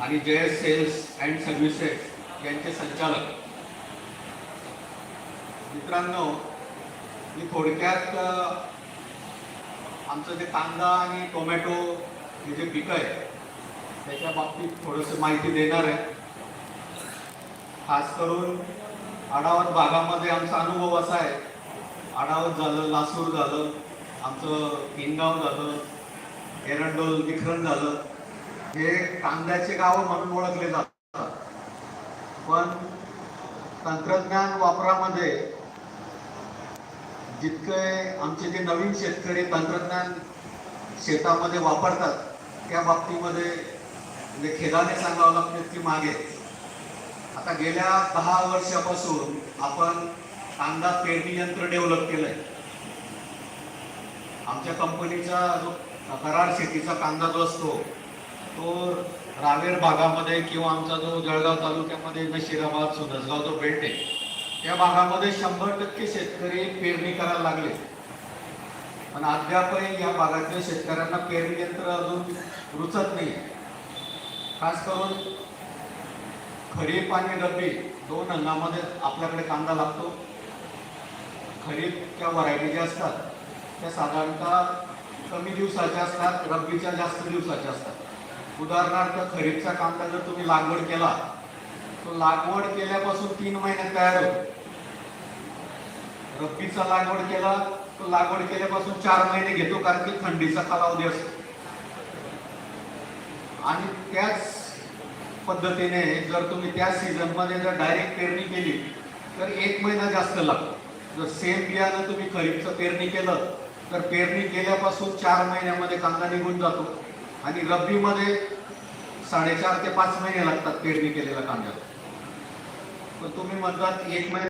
आणि जयस cells and services यांचे संचालक. मित्रांनो मी थोडक्यात आमचं जे कांदा आणि टोमॅटो हे जे पिकं आहे त्याच्या बाबतीत थोडंसं माहिती देणार आहे. खास करून आडावत भागामध्ये आमचा अनुभव असा आहे. आडावत झालं लासूर झालं आमचं किनगाव झालं एरंडोल विखरण झालं. हे कांद्याचे गाव म्हणून ओळखले जातात. पण तंत्रज्ञान वापरामध्ये जितके आमचे जे नवीन शेतकरी तंत्रज्ञान शेतामध्ये वापरतात त्या बाबतीमध्ये म्हणजे खेदाने सांगावं लागतं की मागे. आता गेल्या दहा वर्षापासून आपण कांदा पेरणी यंत्र डेव्हलप केलंय. आमच्या कंपनीचा जो करार शेतीचा कांदा जो असतो तो रावेर भागामध्ये किंवा आमचा जो जळगाव तालुक्यामध्ये नशिराबाद सुदसगाव जो बेल्ट आहे त्या भागामध्ये शंभर टक्के शेतकरी पेरणी करायला लागले. पण अद्यापही या भागातल्या शेतकऱ्यांना पेरणी यंत्र अजून रुचत नाही. खास करून खरीप आणि रब्बी दोन हंगामध्ये आपल्याकडे कांदा लागतो. खरीपच्या व्हरायटी ज्या असतात त्या साधारणतः कमी दिवसाच्या असतात रब्बीच्या जास्त दिवसाच्या असतात. उदाहरणार्थ खरीपचा कांदा जर तुम्ही लागवड केला तो लागवड केल्यापासून तीन महिन्यात तयार होतो रब्बीचा लागवड केला तो लागवड केल्यापासून चार महिने घेतो कारण की थंडीचा कालावधी असतो. आणि त्याच पद्धतीने जर तुम्ही त्या सीझनमध्ये जर डायरेक्ट पेरणी केली तर एक महिना जास्त लागतो. जर सेम बियाणं तुम्ही खरीपचं पेरणी केलं तर पेरणी केल्यापासून चार महिन्यामध्ये कांदा निघून जातो. आणि रब्बीमध्ये साडेचार ते पाच महिने लागतात पेरणी केलेल्या कांद्याला. पण तुम्ही म्हणतात एक महिना